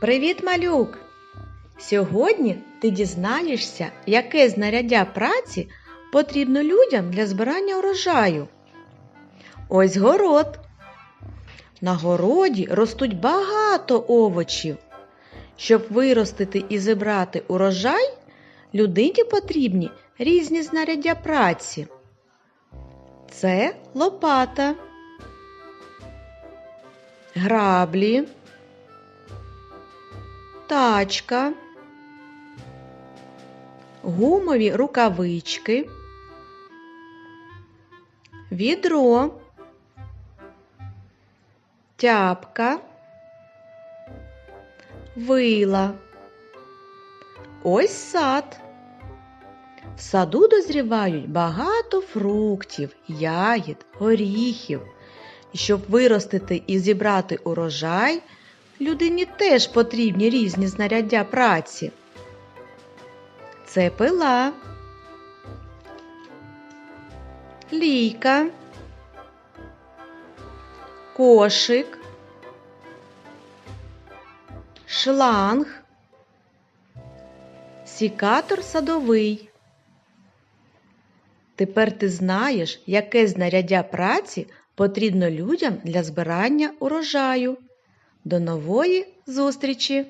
Привіт, малюк! Сьогодні ти дізнаєшся, яке знаряддя праці потрібно людям для збирання урожаю. Ось город. На городі ростуть багато овочів. Щоб виростити і зібрати урожай, людині потрібні різні знаряддя праці. Це лопата, граблі, тачка, гумові рукавички, відро, тяпка, вила. Ось сад. В саду дозрівають багато фруктів, ягід, горіхів. Щоб виростити і зібрати урожай, людині теж потрібні різні знаряддя праці. Це пила, лійка, кошик, шланг, сікатор садовий. Тепер ти знаєш, яке знаряддя праці потрібно людям для збирання урожаю. До нової зустрічі!